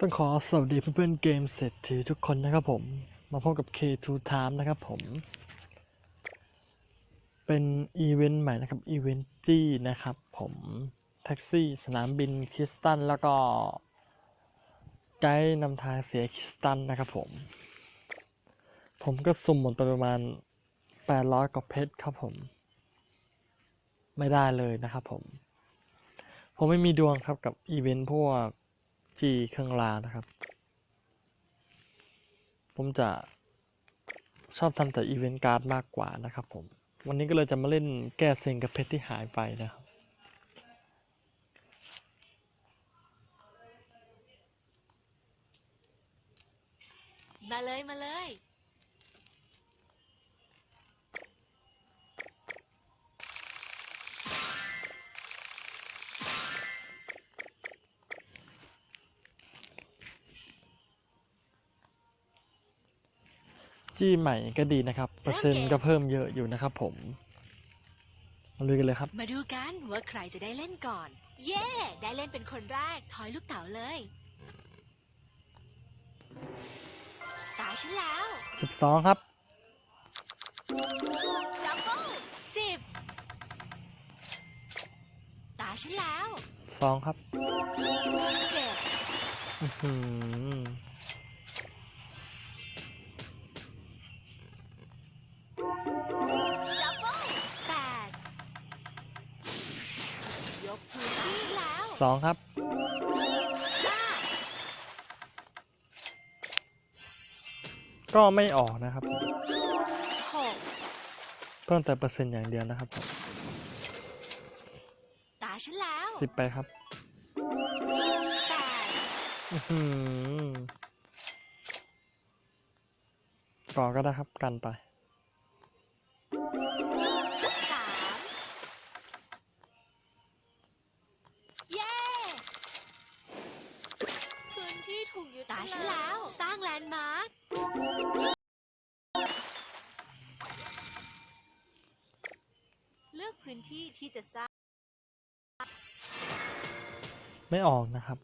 ต้องขอสวัสดีเพื่อนๆเกมเศรษฐีทุกคนนะครับผม มาพบกับ K2 Time นะครับผม เป็นอีเวนต์ใหม่นะครับ อีเวนต์จี้นะครับผม แท็กซี่สนามบินคริสตัน แล้วก็ ไกด์นำทางเสียคริสตันนะครับผม ผมก็สุ่มหมดไปประมาณ 800กว่าเพชรครับผม ไม่ได้เลยนะครับผม ผมไม่มีดวงครับกับอีเวนต์พวก จีเครื่องรางนะครับ ผมจะชอบทำแต่อีเวนต์การ์ดมากกว่านะครับผม วันนี้ก็เลยจะมาเล่นแก้เซ็งกับเพชรที่หายไปนะครับมาเลยมาเลย จี้ใหม่ก็ดีนะครับ เปอร์เซ็นต์ก็เพิ่มเยอะอยู่นะครับผมมาลุยกันเลยครับ มาดูกันว่าใครจะได้เล่นก่อน เย่ได้เล่นเป็นคนแรกถอยลูกเต๋าเลยตาฉันแล้ว12ครับจัมโบ้สิบตาฉันแล้ว2ครับเจ็ด องครับห้าก็ไม่ออกนะครับผมหกเพิ่มแต่เปอร์เซ็นต์อย่างเดียวนะครับผมตาฉันแล้วสิบไปครับแปดอื้อหือก่อนก็ได้ครับกันไป พื้นที่ที่จะสร้าง ไม่ออกนะครับ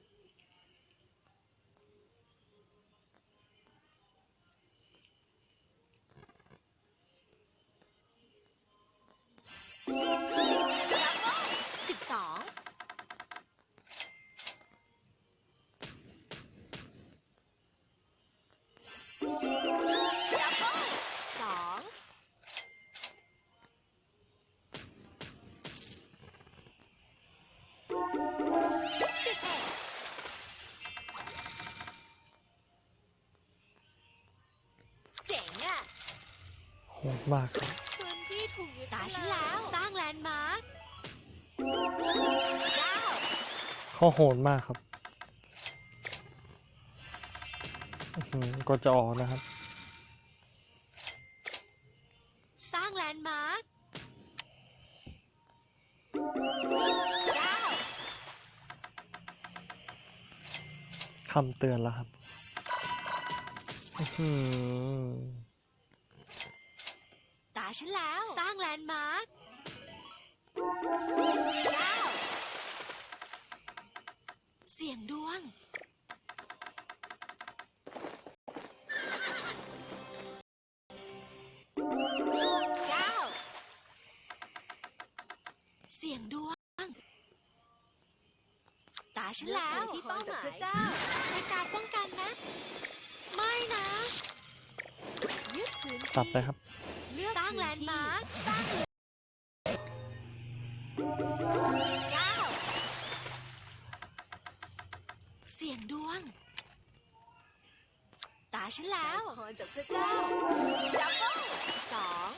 มากครับพื้นที่ถูกยึดตาฉันแล้ว สร้างแลนด์มาร์คเก้าเขาโหดมากครับอื้อหือก็จะออกนะครับ สร้างแลนด์มาร์คเก้าคำเตือนแล้วครับอื้อหือตา ฉันแล้ว สร้างแลนด์มาร์คเก้าเสียงดวงเก้าเสียงดวง ตาฉันแล้วที่เป้าหมายเจ้า ใช้การป้องกันนะ ไม่นะ ยึดพื้นที่ ตัดไปครับเลือก สร้างแลนด์มาร์คสร้างเก้าเสียงดวง ตาฉันแล้วพรจากพระเจ้าจัมโบ้สอง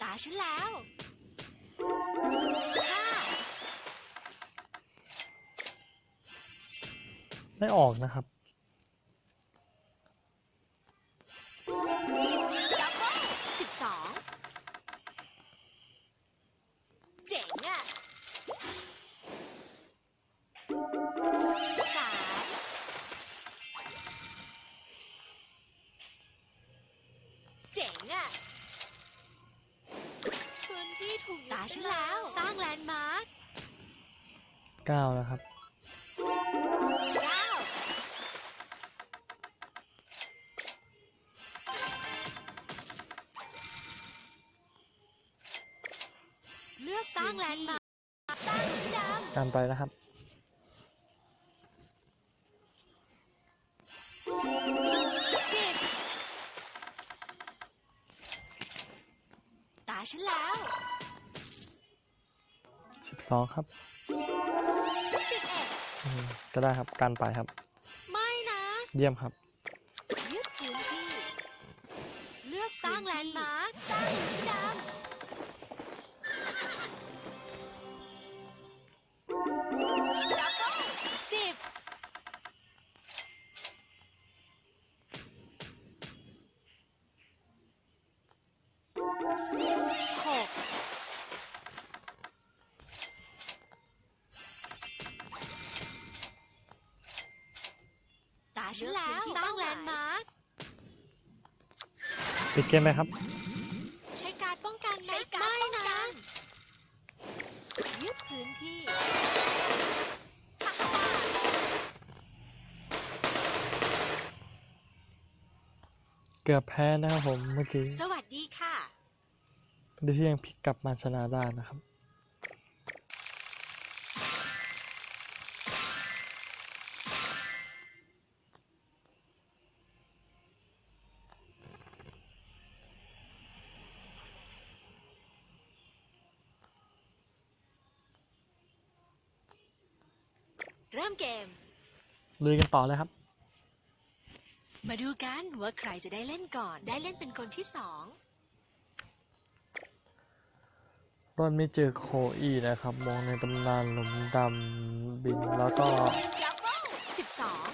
ตาฉันแล้วห้าไม่ออกนะครับ เจ๋งอะสามเจ๋งอะพื้นที่ถูกยึดตาฉันแล้ว สร้างแลนด์มาร์คเก้าแล้วครับ สร้างแลนด์มาร์คสร้างดำการไปนะครับสิบตาฉันแล้ว12ครับสิบเอ็ดอืมก็ได้ครับการไปครับ ไม่นะเยี่ยมครับ ยึดพื้นที่เลือกสร้างแลนด์มาร์คสร้างดำ ปิดเกมไหมครับ ใช้การดป้องกันไหมใช้การดไม่ป้องกันะนยึดพื้นที่เกือบแพ้นะครับผมเมื่อกี้สวัสดีค่ะ ดีที่ยังพลิกกลับมาชนะได้นะครับ เริ่มเกม ลุยกันต่อเลยครับ มาดูกันว่าใครจะได้เล่นก่อน ได้เล่นเป็นคนที่สองรอนไม่เจอโคอีนะครับ มองในตำนานหลุมดำบินแล้วก็ดับเบิ้ลสิบสอง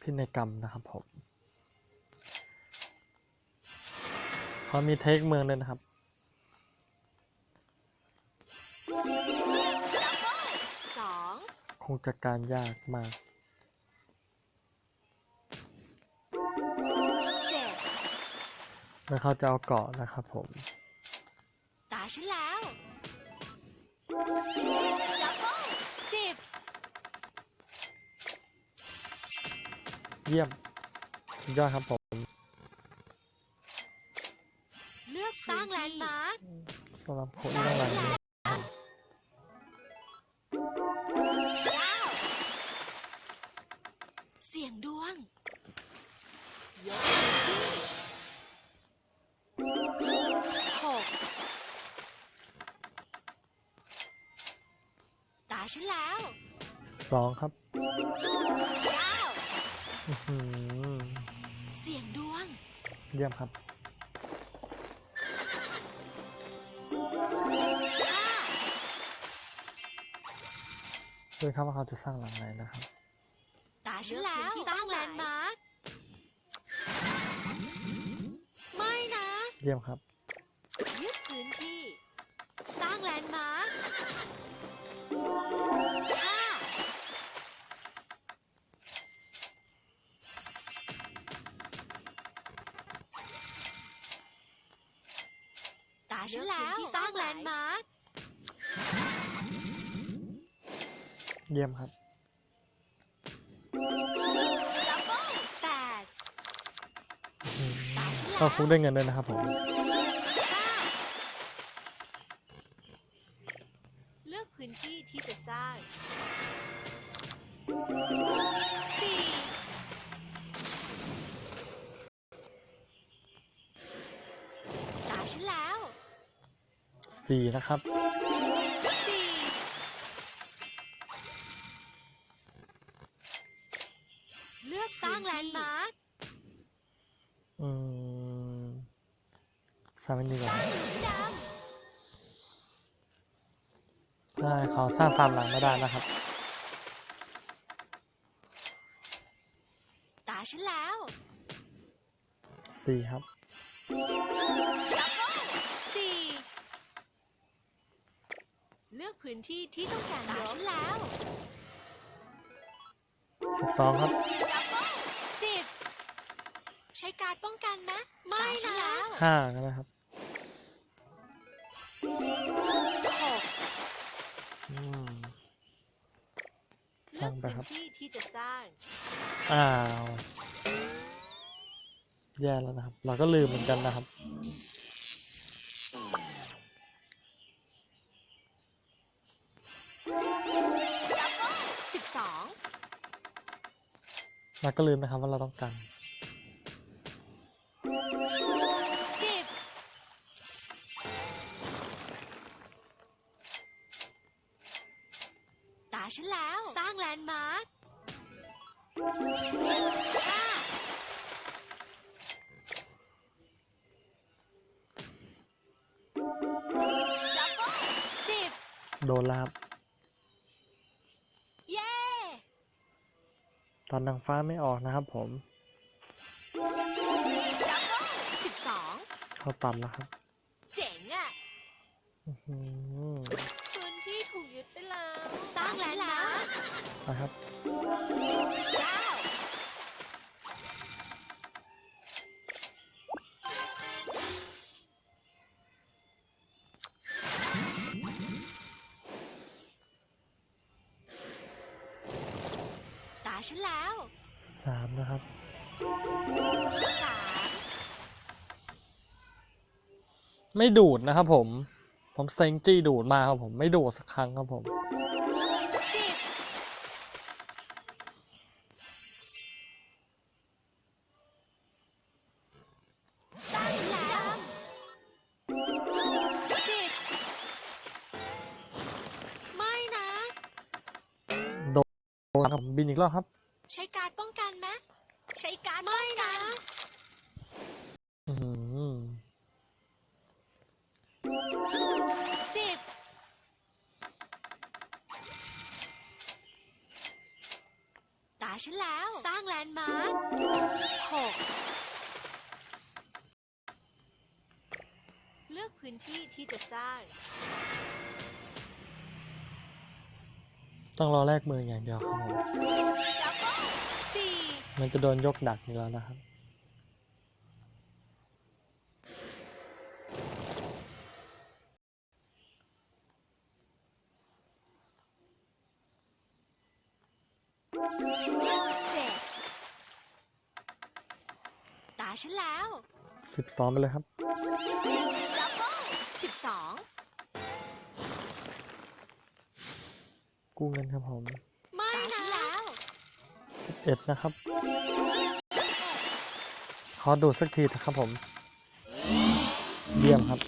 พินัยกรรมนะครับผมเขามีเทคเมืองด้วยนะครับ งจะการยากมากเจ็ดแล้วเขาจะเอาเกาะนะครับผม ตาฉันแล้วดับเบิ้ลสิบเยี่ยมสุดยอดครับผม เลือกสร้างแลนด์มาร์คสำหรับโคอีด้านหลังนี้ ฉันแล้วสองครับเก้าอื้อหือเสียงดวงเยี่ยมครับห้าดูครับว่าเขาจะสร้างหลังไหนนะครับ ตาฉันแล้วสร้างแลนด์มาร์คไม่นะ เยี่ยมครับ ยึดพื้นที่ สร้างแลนด์มาร์ค ห้าตาฉันแล้วสร้างแลนด์มาร์คเยี่ยมครับ ดับเบิลแปดอื้อหือเข้าคุกได้เงินด้วยนะครับผม พื้นที่ที่จะสร้างสี่ตาฉันแล้ว สี่นะครับสี่เลือกสร้างแลนด์มาร์คอืมสร้างไม่ดีกว่าดใช่เขาสร้างฟาร์มหลังไม่ได้นะครับำตาฉันแล้วสี่ครับ ดับเบิ้ลสี่เลือกพื้นที่ที่ต้องการตายกฉันแล้วสิบสองครับ ดับเบิ้ลสิบใช้การดป้องกันไหมไม่นะห้าก็ได้ครับหกอืม สเลืร้าอกงไปพื้นครับที่ที่จะสร้างอ้าวแย่แล้วนะครับ เราก็ลืมเหมือนกันนะครับสิบสองแล้วก็ลืมนะครับว่าเราต้องกันสิ ฉันแล้ว สร้างแลนด์มาร์คห้าสิบโดนแล้วครับเย้ตอนนางฟ้าไม่ออกนะครับผมสิบสองเข้าตันแล้วครับ เจ๋งอะ อื้อหือางแลนด์มาร์คนะครับเก้าตาฉันแล้วสามนะครับสามไม่ดูดนะครับผม ผมเซ็งจี้ดูดมาครับผม ไม่ดูดสักครั้งครับผม บผมบินอีกรอบครับ ใช้การดป้องกันไหมใช้การดไม่นะอื้อหือสิบตาฉันแล้ว สร้างแลนด์มาร์คหกเลือกพื้นที่ที่จะสร้าง ต้องรอแลกมืออย่างเดียวครับผมสี่มันจะโดนยกดักอีกแล้วนะครับเจ็ดตาฉันแล้วสิบสองไปเลยครับสิบสอง กู้เงินครับผมไม่ตาฉันแล้วสิบเอ็ดนะครับ ขอดูดสักทีนะครับผม เยี่ยมครับ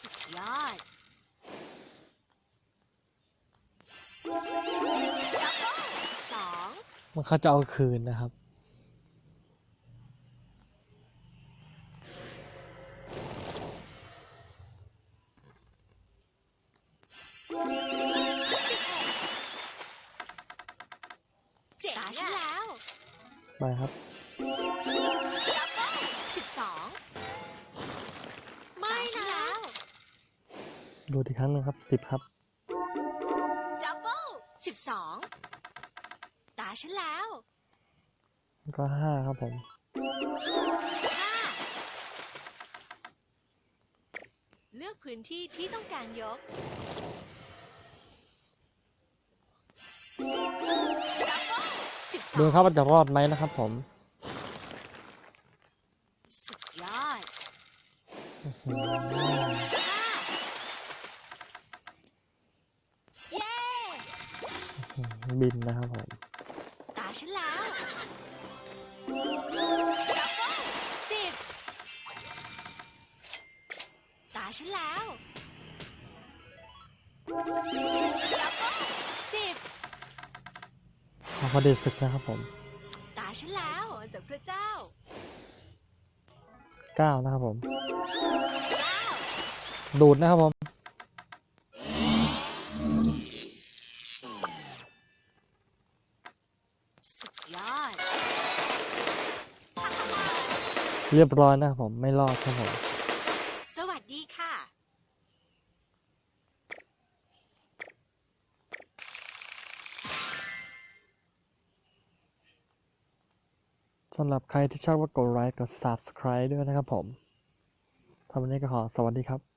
สุดยอดสองมันเขาจะเอาคืนนะครับ ไปครับ สิบสองไม่นะแล้วดูอีกครั้งหนึ่งครับสิบครับดับเบิลสิบสองตาฉันแล้วแล้วก็ห้าครับผม ห้าเลือกพื้นที่ที่ต้องการยก ดูครับว่าจะรอดไหมนะครับผมสุดยอดเย้บินนะครับผมตาฉันแล้วสิบตาฉันแล้วสิบ ขอพอดีศึกนะครับผมตาฉันแล้วจากพระเจ้าเก้านะครับผม ดูดนะครับผมสุดยอด เรียบร้อยนะครับผมไม่รอดครับผมำหรับใครที่ชอบก็กดไลค์กด subscribe ด้วยนะครับผมทำวันนี้ก็ขอสวัสดีครับ